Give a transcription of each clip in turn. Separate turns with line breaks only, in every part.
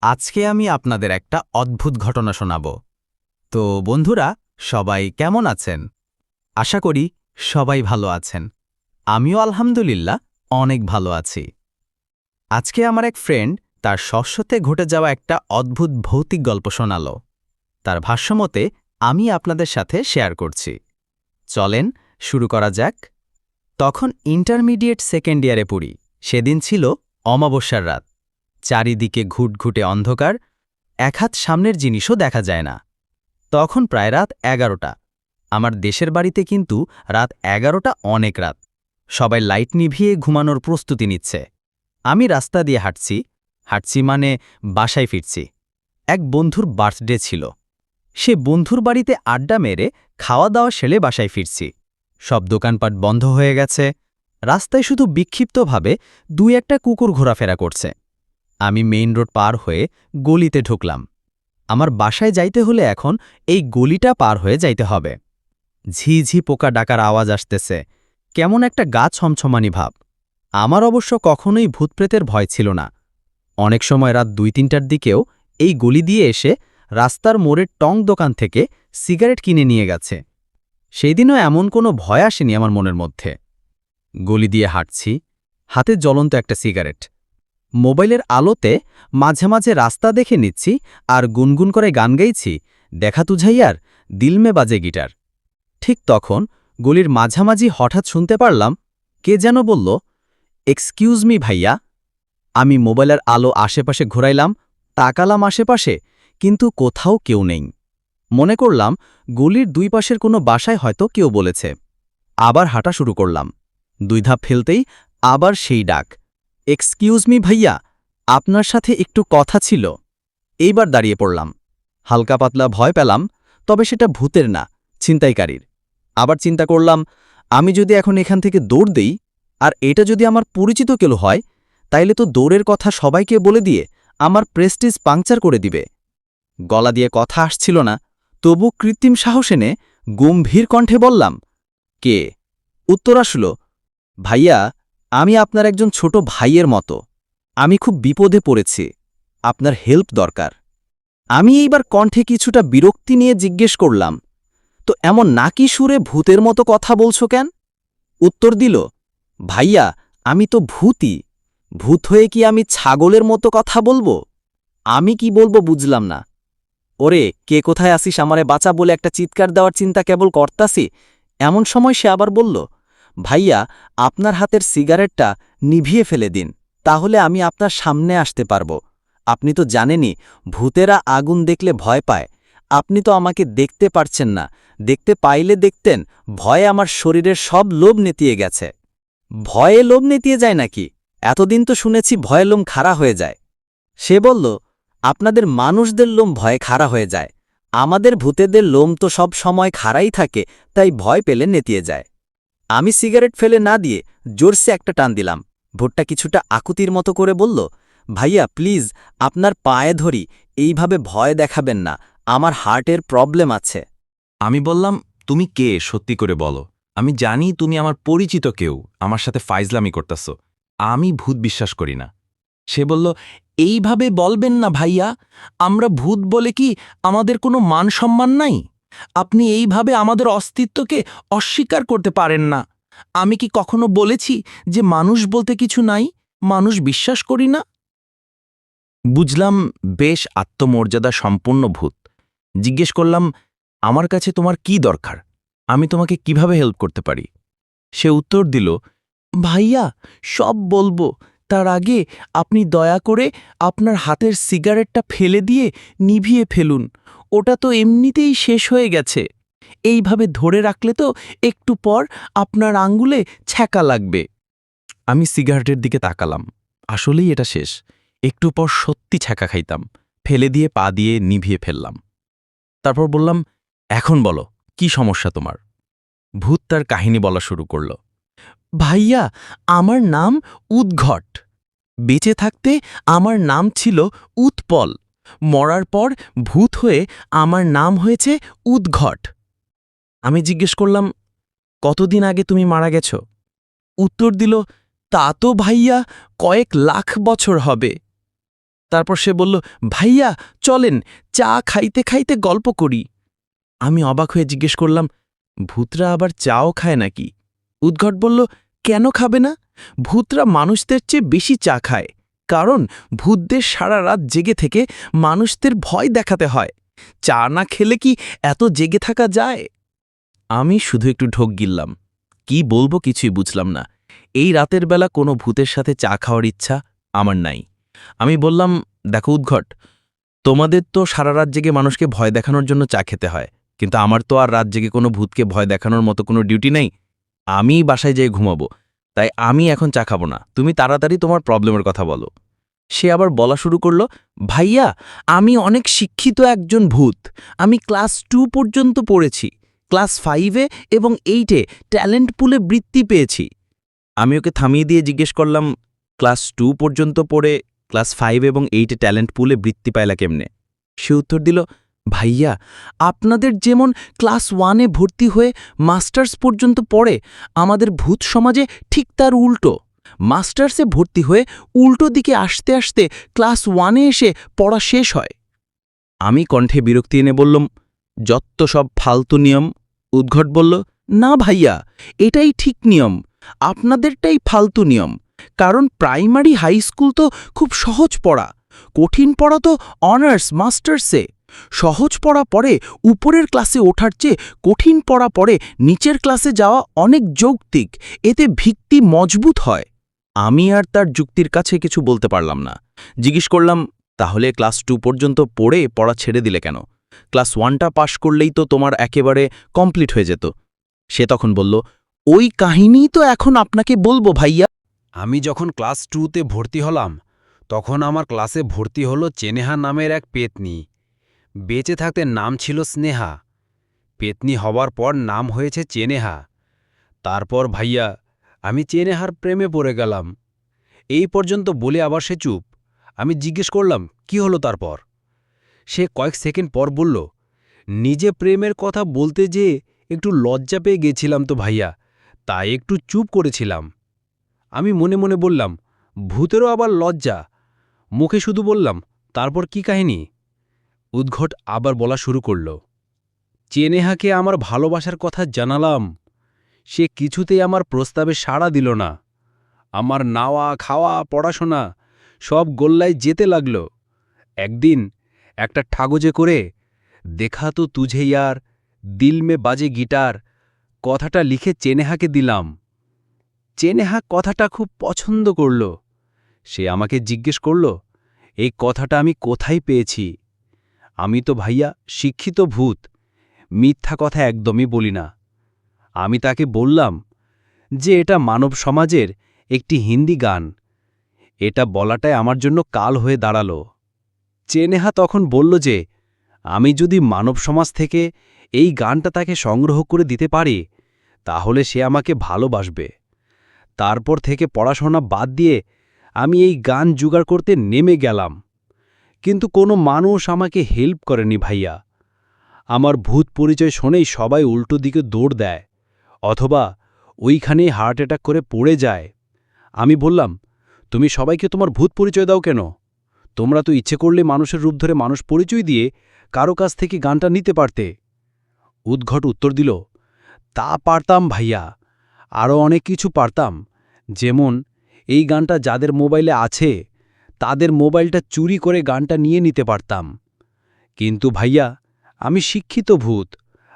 আজকে আমি আপনাদের একটা অদ্ভুত ঘটনা শোনাব। তো বন্ধুরা, সবাই কেমন আছেন? আশা করি সবাই ভালো আছেন। আমিও আলহামদুলিল্লাহ অনেক ভালো আছি। আজকে আমার এক ফ্রেন্ড তার শস্যতে ঘটে যাওয়া একটা অদ্ভুত ভৌতিক গল্প শোনাল। তার ভাষ্যমতে, আমি আপনাদের সাথে শেয়ার করছি। চলেন শুরু করা যাক। তখন ইন্টারমিডিয়েট সেকেন্ড ইয়ারে পড়ি। সেদিন ছিল অমাবস্যার রাত। চারিদিকে ঘুটঘুটে অন্ধকার, এক হাত সামনের জিনিসও দেখা যায় না। তখন প্রায় রাত এগারোটা। আমার দেশের বাড়িতে কিন্তু রাত এগারোটা অনেক রাত। সবাই লাইট নিভিয়ে ঘুমানোর প্রস্তুতি নিচ্ছে। আমি রাস্তা দিয়ে হাঁটছি। হাঁটছি মানে বাসায় ফিরছি। এক বন্ধুর বার্থডে ছিল। সে বন্ধুর বাড়িতে আড্ডা মেরে খাওয়া দাওয়া সেলে বাসায় ফিরছি। সব দোকানপাট বন্ধ হয়ে গেছে। রাস্তায় শুধু বিক্ষিপ্তভাবে দুই একটা কুকুর ঘোরাফেরা করছে। আমি মেইন রোড পার হয়ে গলিতে ঢুকলাম। আমার বাসায় যাইতে হলে এখন এই গলিটা পার হয়ে যাইতে হবে। ঝিঝি পোকা ডাকার আওয়াজ আসতেছে। কেমন একটা গা ছমছমানি ভাব। আমার অবশ্য কখনোই ভূতপ্রেতের ভয় ছিল না। অনেক সময় রাত দুই তিনটার দিকেও এই গলি দিয়ে এসে রাস্তার মোড়ের টং দোকান থেকে সিগারেট কিনে নিয়ে গেছে। সেই দিনও এমন কোনো ভয় আসেনি আমার মনের মধ্যে। গলি দিয়ে হাঁটছি। হাতে জ্বলন্ত একটা সিগারেট। মোবাইলের আলোতে মাঝে মাঝে রাস্তা দেখে নিচ্ছি আর গুনগুন করে গান গাইছি, দেখা তুঝাইয়ার দিলমে বাজে গিটার। ঠিক তখন গলির মাঝামাঝি হঠাৎ শুনতে পারলাম, কে যেন বলল, এক্সকিউজ মি ভাইয়া। আমি মোবাইলের আলো আশেপাশে ঘোরাইলাম, তাকালাম আশেপাশে, কিন্তু কোথাও কেউ নেই। মনে করলাম গলির দুই পাশের কোনো বাসায় হয়তো কেউ বলেছে। আবার হাঁটা শুরু করলাম। দুই ধাপ ফেলতেই আবার সেই ডাক। এক্সকিউজ মি ভাইয়া, আপনার সাথে একটু কথা ছিল। এইবার দাঁড়িয়ে পড়লাম। হালকা পাতলা ভয় পেলাম, তবে সেটা ভূতের না, ছিনতাইকারীর। আবার চিন্তা করলাম, আমি যদি এখন এখান থেকে দৌড় দেই, আর এটা যদি আমার পরিচিত কেউ হয়, তাইলে তো দৌড়ের কথা সবাইকে বলে দিয়ে আমার প্রেস্টিজ পাংচার করে দিবে। গলা দিয়ে কথা আসছিল না, তবু কৃত্রিম সাহস এনে গম্ভীর কণ্ঠে বললাম, কে? উত্তর আসল, ভাইয়া আমি আপনার একজন ছোট ভাইয়ের মতো। আমি খুব বিপদে পড়েছি। আপনার হেল্প দরকার। আমি এইবার কণ্ঠে কিছুটা বিরক্তি নিয়ে জিজ্ঞেস করলাম, তো এমন নাকি সুরে ভূতের মতো কথা বলছো কেন? উত্তর দিল, ভাইয়া, আমি তো ভূতই। ভূত হয়ে কি আমি ছাগলের মতো কথা বলব? আমি কি বলব বুঝলাম না। ওরে, কে কোথায় আসিস আমারে বাঁচা বলে একটা চিৎকার দেওয়ার চিন্তা কেবল করতাসি? এমন সময় সে আবার বলল ভাইয়া, আপনার হাতের সিগারেটটা নিভিয়ে ফেলে দিন, তাহলে আমি আপনার সামনে আসতে পারব। আপনি তো জানেনই, ভূতেরা আগুন দেখলে ভয় পায়। আপনি তো আমাকে দেখতে পারছেন না, দেখতে পাইলে দেখতেন, ভয়ে আমার শরীরের সব লোভ নেতিয়ে গেছে। ভয়ে লোভ নেতিয়ে যায় নাকি? এতদিন তো শুনেছি ভয়ে লোম খাড়া হয়ে যায়। সে বলল, আপনাদের মানুষদের লোম ভয়ে খাড়া হয়ে যায়। আমাদের ভূতেদের লোম তো সব সময় খাড়াই থাকে, তাই ভয় পেলে নেতিয়ে যায়। আমি সিগারেট ফেলে না দিয়ে জোরসে একটা টান দিলাম। ভোটটা কিছুটা আকুতির মতো করে বলল, ভাইয়া, প্লিজ, আপনার পায়ে ধরি, এইভাবে ভয় দেখাবেন না, আমার হার্টের প্রবলেম আছে।
আমি বললাম, তুমি কে? সত্যি করে বলো। আমি জানি তুমি আমার পরিচিত কেউ, আমার সাথে ফাইজলামি করতেছ। আমি ভূত বিশ্বাস করি না। সে বলল, এইভাবে বলবেন না ভাইয়া, আমরা ভূত বলে কি আমাদের কোনো মান সম্মান নাই? আপনি এইভাবে আমাদের অস্তিত্বকে অস্বীকার করতে পারেন না। আমি কি কখনো বলেছি যে মানুষ বলতে কিছু নাই? মানুষ বিশ্বাস করি না? বুঝলাম, বেশ আত্মমর্যাদা সম্পূর্ণ ভূত। জিজ্ঞেস করলাম, আমার কাছে তোমার কি দরকার? আমি তোমাকে কীভাবে হেল্প করতে পারি? সে উত্তর দিল, ভাইয়া, সব বলব। তার আগে আপনি দয়া করে আপনার হাতের সিগারেটটা ফেলে দিয়ে নিভিয়ে ফেলুন। ওটা তো এমনিতেই শেষ হয়ে গেছে। এইভাবে ধরে রাখলে তো একটু পর আপনার আঙ্গুলে ছ্যাঁকা লাগবে। আমি সিগারেটের দিকে তাকালাম। আসলেই এটা শেষ। একটু পর সত্যি ছ্যাঁকা খাইতাম। ফেলে দিয়ে পা দিয়ে নিভিয়ে ফেললাম। তারপর বললাম, এখন বলো, কি সমস্যা তোমার? ভূত তার কাহিনী বলা শুরু করল। ভাইয়া, আমার নাম উদ্ঘট। বেঁচে থাকতে আমার নাম ছিল উৎপল। মরার পর ভূত হয়ে আমার নাম হয়েছে উদ্ঘট। আমি জিজ্ঞেস করলাম, কতদিন আগে তুমি মারা গেছ? উত্তর দিল, তা তো ভাইয়া কয়েক লাখ বছর হবে।
তারপর সে বলল, ভাইয়া, চলেন, চা খাইতে খাইতে গল্প করি। আমি অবাক হয়ে জিজ্ঞেস করলাম, ভূতরা আবার চাও খায় নাকি? উদ্ঘট বলল, কেন খাবে না? ভূতরা মানুষদের চেয়ে বেশি চা খায়। কারণ ভূতদের সারা রাত জেগে থেকে মানুষদের ভয় দেখাতে হয়। চা না খেলে কি এত জেগে থাকা যায়? আমি শুধু একটু ঢোক গিললাম। কি বলব কিছুই বুঝলাম না। এই রাতের বেলা কোনো ভূতের সাথে চা খাওয়ার ইচ্ছা আমার নাই। আমি বললাম, দেখো উদ্ঘট, তোমাদের তো সারা রাত জেগে মানুষকে ভয় দেখানোর জন্য চা খেতে হয়, কিন্তু আমার তো আর রাত জেগে কোনো ভূতকে ভয় দেখানোর মতো কোনো ডিউটি নেই। আমি বাসায় যেয়ে ঘুমাবো। তাই আমি এখন চা খাব না। তুমি তাড়াতাড়ি তোমার প্রবলেমের কথা বলো। সে আবার বলা শুরু করল, ভাইয়া, আমি অনেক শিক্ষিত একজন ভূত। আমি ক্লাস টু পর্যন্ত পড়েছি, ক্লাস ফাইভে এবং এইটে ট্যালেন্ট পুলে বৃত্তি পেয়েছি। আমি ওকে থামিয়ে দিয়ে জিজ্ঞেস করলাম, ক্লাস টু পর্যন্ত পড়ে, ক্লাস ফাইভ এবং এইটে ট্যালেন্ট পুলে বৃত্তি পাইলা কেমনে? সে উত্তর দিল ভাইয়া, আপনাদের যেমন ক্লাস ওয়ানে ভর্তি হয়ে মাস্টার্স পর্যন্ত পড়ে, আমাদের ভূত সমাজে ঠিক তার উল্টো। মাস্টার্সে ভর্তি হয়ে উল্টো দিকে আসতে আসতে ক্লাস ওয়ানে এসে পড়া শেষ হয়। আমি কণ্ঠে বিরক্তি এনে বললাম, যত্ত সব ফালতু নিয়ম? উদ্ঘট বলল, না ভাইয়া, এটাই ঠিক নিয়ম। আপনাদেরটাই ফালতু নিয়ম। কারণ প্রাইমারি হাই স্কুল তো খুব সহজ পড়া। কঠিন পড়া তো অনার্স, মাস্টার্সে। সহজ পড়া পরে উপরের ক্লাসে ওঠার চেয়ে কঠিন পড়া পরে নিচের ক্লাসে যাওয়া অনেক যৌক্তিক। এতে ভিত্তি মজবুত হয়। আমি আর তার যুক্তির কাছে কিছু বলতে পারলাম না। জিজ্ঞেস করলাম, তাহলে ক্লাস টু পর্যন্ত পড়ে পড়া ছেড়ে দিলে কেন? ক্লাস ওয়ানটা পাশ করলেই তো তোমার একেবারে কমপ্লিট হয়ে যেত। সে তখন বলল, ওই কাহিনীই তো এখন আপনাকে বলব ভাইয়া।
আমি যখন ক্লাস টুতে ভর্তি হলাম, তখন আমার ক্লাসে ভর্তি হলো চেনেহা নামের এক পেতনি। বেঁচে থাকতে নাম ছিল স্নেহা। পেতনি হওয়ার পর নাম হয়েছে চেনেহা। তারপর, ভাইয়া, আমি চেনেহার প্রেমে পড়ে গেলাম। এই পর্যন্ত বলে আবার সে চুপ। আমি জিজ্ঞেস করলাম, কি হলো তারপর? সে কয়েক সেকেন্ড পর বলল, নিজে প্রেমের কথা বলতে যে একটু লজ্জা পেয়ে গেছিলাম তো ভাইয়া তাই একটু চুপ করেছিলাম। আমি মনে মনে বললাম, ভূতেরও আবার লজ্জা? মুখে শুধু বললাম, তারপর কি কাহিনী? উদ্ঘট আবার বলা শুরু করল, চেনেহাকে আমার ভালোবাসার কথা জানালাম। সে কিছুতেই আমার প্রস্তাবে সাড়া দিল না। আমার নাওয়া, খাওয়া, পড়াশোনা সব গোল্লায় যেতে লাগল। একদিন একটা ঠাগজে করে, দেখা তো তুঝে ইয়ার, দিল মে বাজে গিটার, কথাটা লিখে চেনেহাকে দিলাম। চেনেহা কথাটা খুব পছন্দ করল। সে আমাকে জিজ্ঞেস করল, এই কথাটা আমি কোথায় পেয়েছি? আমি তো ভাইয়া শিক্ষিত ভূত। মিথ্যা কথা একদমই বলি না। আমি তাকে বললাম যে এটা মানব সমাজের একটি হিন্দি গান। এটা বলাটাই আমার জন্য কাল হয়ে দাঁড়াল। চেনেহা তখন বলল যে, আমি যদি মানব সমাজ থেকে এই গানটা তাকে সংগ্রহ করে দিতে পারি, তাহলে সে আমাকে ভালোবাসবে। তারপর থেকে পড়াশোনা বাদ দিয়ে আমি এই গান জোগাড় করতে নেমে গেলাম। কিন্তু কোনো মানুষ আমাকে হেল্প করেনি ভাইয়া। আমার ভূত পরিচয় শোনেই সবাই উল্টো দিকে দৌড় দেয়, অথবা ওইখানেই হার্ট অ্যাটাক করে পড়ে যায়। আমি বললাম, তুমি সবাইকে তোমার ভূত পরিচয় দাও কেন? তোমরা তো ইচ্ছে করলে মানুষের রূপ ধরে মানুষ পরিচয় দিয়ে কারও কাছ থেকে গানটা নিতে পারতে। উদ্ঘট উত্তর দিল, তা পারতাম ভাইয়া আরও অনেক কিছু পারতাম, যেমন এই গানটা যাদের মোবাইলে আছে তাদের মোবাইলটা চুরি করে গানটা নিয়ে নিতে পারতাম। কিন্তু ভাইয়া, আমি শিক্ষিত ভূত।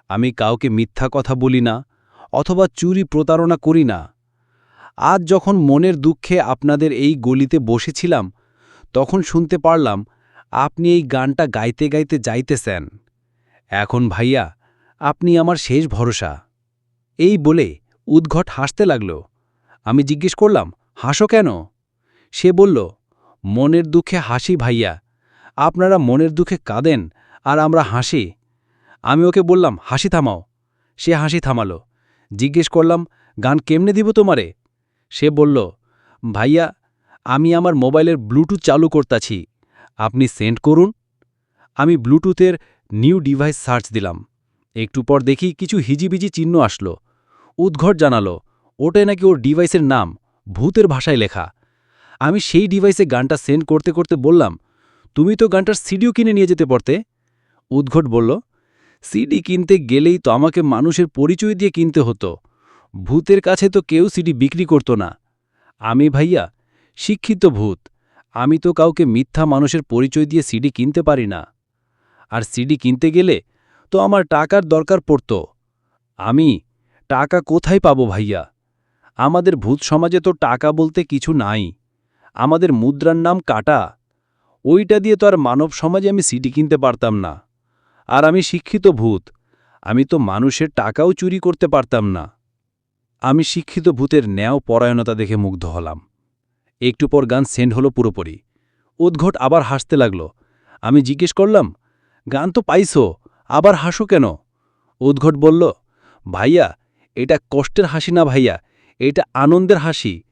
আমি কাউকে মিথ্যা কথা বলি না, অথবা চুরি প্রতারণা করি না। আজ যখন মনের দুঃখে আপনাদের এই গলিতে বসেছিলাম, তখন শুনতে পারলাম, আপনি এই গানটা গাইতে গাইতে যাইতেছেন। এখন ভাইয়া, আপনি আমার শেষ ভরসা। এই বলে উদ্ঘট হাসতে লাগল। আমি জিজ্ঞেস করলাম, হাসো কেন? সে বলল মনের দুঃখে হাসি ভাইয়া। আপনারা মনের দুঃখে কাঁদেন আর আমরা হাসি। আমি ওকে বললাম, হাসি থামাও। সে হাসি থামালো। জিজ্ঞেস করলাম, গান কেমনে দিব তোমারে? সে বলল, ভাইয়া, আমি আমার মোবাইলের ব্লুটুথ চালু করতাছি। আপনি সেন্ড করুন। আমি ব্লুটুথের নিউ ডিভাইস সার্চ দিলাম। একটু পর দেখি কিছু হিজিবিজি চিহ্ন আসলো। উদ্ঘট জানালো, ওটাই নাকি ওর ডিভাইসের নাম? ভূতের ভাষায় লেখা। আমি সেই ডিভাইসে গানটা সেন্ড করতে করতে বললাম, তুমি তো গানটার সিডিও কিনে নিয়ে যেতে পারতে উদ্ঘট বলল সিডি কিনতে গেলেই তো আমাকে মানুষের পরিচয় দিয়ে কিনতে হতো। ভূতের কাছে তো কেউ সিডি বিক্রি করত না। আমি ভাইয়া, শিক্ষিত ভূত, আমি তো কাউকে মিথ্যা মানুষের পরিচয় দিয়ে সিডি কিনতে পারি না। আর সিডি কিনতে গেলে তো আমার টাকার দরকার পড়ত। আমি, টাকা কোথায় পাবো ভাইয়া? আমাদের ভূত সমাজে তো টাকা বলতে কিছু নাই। আমাদের মুদ্রার নাম কাটা। ওইটা দিয়ে তো আর মানব সমাজে আমি সিটি কিনতে পারতাম না। আর আমি শিক্ষিত ভূত। আমি তো মানুষের টাকাও চুরি করতে পারতাম না। আমি শিক্ষিত ভূতের ন্যায় পরায়ণতা দেখে মুগ্ধ হলাম। একটু পর গান সেন্ড হলো পুরোপুরি। উদ্ঘট আবার হাসতে লাগল। আমি জিজ্ঞেস করলাম, গান তো পাইছো, আবার হাসো কেন? উদ্ঘট বলল, ভাইয়া, এটা কষ্টের হাসি না ভাইয়া, এটা আনন্দের হাসি।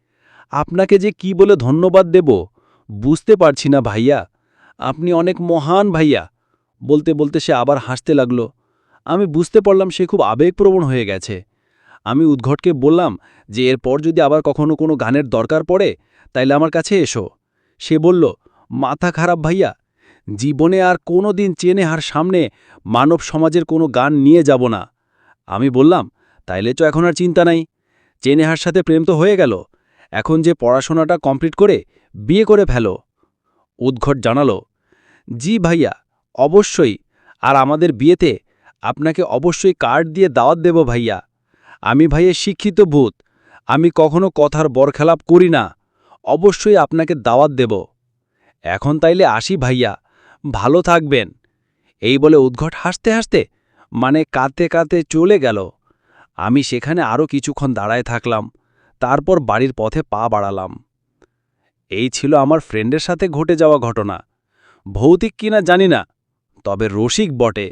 আপনাকে যে কি বলে ধন্যবাদ দেব, বুঝতে পারছি না ভাইয়া। আপনি অনেক মহান ভাইয়া। বলতে বলতে সে আবার হাসতে লাগল। আমি বুঝতে পারলাম সে খুব আবেগপ্রবণ হয়ে গেছে। আমি উদ্ঘটকে বললাম যে, এরপর যদি আবার কখনো কোনো গানের দরকার পড়ে, তাইলে আমার কাছে এসো। সে বলল, মাথা খারাপ ভাইয়া। জীবনে আর কোনো দিন চেনেহার সামনে মানব সমাজের কোনো গান নিয়ে যাব না। আমি বললাম, তাইলে তো এখন আর চিন্তা নাই। চেনেহার সাথে প্রেম তো হয়ে গেল। এখন যে পড়াশোনাটা কমপ্লিট করে বিয়ে করে ফেলো। উদ্ঘট জানালো, জি ভাইয়া, অবশ্যই। আর আমাদের বিয়েতে আপনাকে অবশ্যই কার্ড দিয়ে দাওয়াত দেব ভাইয়া। আমি ভাইয়ের শিক্ষিত ভূত। আমি কখনো কথার বরখেলাপ করি না। অবশ্যই আপনাকে দাওয়াত দেব। এখন তাইলে আসি ভাইয়া। ভালো থাকবেন। এই বলে উদ্ঘট হাসতে হাসতে মানে কাঁদতে কাঁদতে চলে গেল। আমি সেখানে আরও কিছুক্ষণ দাঁড়ায় থাকলাম। তারপর বাড়ির পথে পা বাড়ালাম। এই ছিল আমার ফ্রেন্ডের সাথে ঘটে যাওয়া ঘটনা। ভৌতিক কিনা জানি না, তবে রসিক বটে।